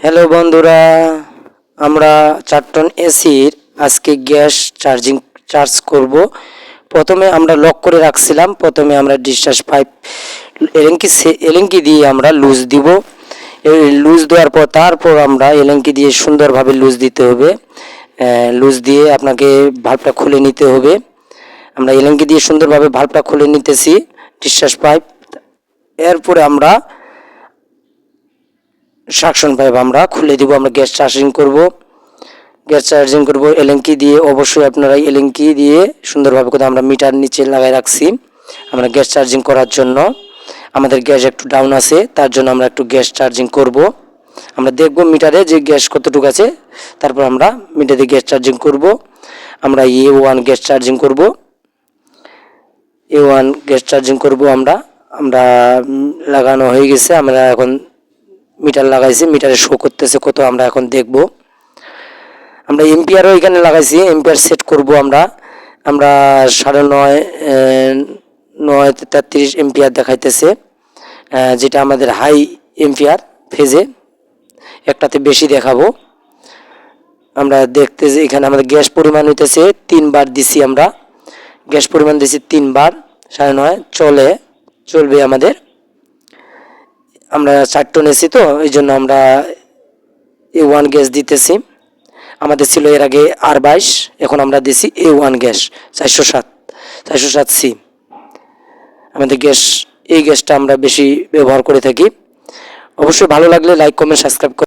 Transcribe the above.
Hello বন্ধুরা। আমরা চার টন এসির আজকে গ্যাস চার্জিং, চার্জ করব। প্রথমে আমরা লক করে রাখছিলাম। প্রথমে আমরা ডিসচার্জ পাইপ এলেঙ্কি এলেঙ্কি দিয়ে আমরা লুজ দিব। লুজ দেওয়ার পর তারপর আমরা এলেঙ্কি দিয়ে সুন্দরভাবে লুজ দিতে হবে। লুজ দিয়ে আপনাকে ভাল্বটা খুলে নিতে হবে। আমরা এলেঙ্কি দিয়ে সুন্দরভাবে ভাল্বটা খুলে নিতেছি, ডিসচার্জ পাইপ। এরপরে আমরা সাকশন পাইপ আমরা খুলে দিব, আমরা গ্যাস চার্জিং করব। গ্যাস চার্জিং করব, এলেঙ্কি দিয়ে অবশ্যই আপনারা এলেঙ্কি দিয়ে সুন্দরভাবে করে আমরা মিটার নিচে লাগাই রাখছি, আমরা গ্যাস চার্জিং করার জন্য। আমাদের গ্যাস একটু ডাউন আছে, তার জন্য আমরা একটু গ্যাস চার্জিং করব। আমরা দেখব মিটারে যে গ্যাস কতটুকু আছে, তারপর আমরা মিটারে গ্যাস চার্জিং করব। আমরা এ ওয়ান গ্যাস চার্জিং করব। এ ওয়ান গ্যাস চার্জিং করব আমরা আমরা লাগানো হয়ে গেছে, আমরা এখন মিটার লাগাইছি, মিটারে শো করতেছে কত আমরা এখন দেখব। আমরা এম্পিয়ারও এখানে লাগাইছি এম্পিয়ার সেট করব আমরা। আমরা সাড়ে নয় নয় তেত্রিশ এম্পিয়ার দেখাইতেছে যেটা আমাদের হাই এম্পিয়ার ফেজে একটাতে বেশি দেখাবো। আমরা দেখতে যে এখানে আমাদের গ্যাস পরিমাণ হইতেছে তিনবার দিছি আমরা। গ্যাস পরিমাণ দিছি তিনবার, সাড়ে নয়, চলে, চলবে আমাদের। আমরা চার টন এসি তো, এই জন্য আমরা এ ওয়ান গ্যাস দিতেছি। আমাদের ছিল এর আগে আর বাইশ, এখন আমরা দিছি এ ওয়ান গ্যাস চারশো সাত চারশো সাত সি আমাদের গ্যাস, এই গ্যাসটা আমরা বেশি ব্যবহার করে থাকি। অবশ্যই ভালো লাগলে লাইক কমেন্ট সাবস্ক্রাইব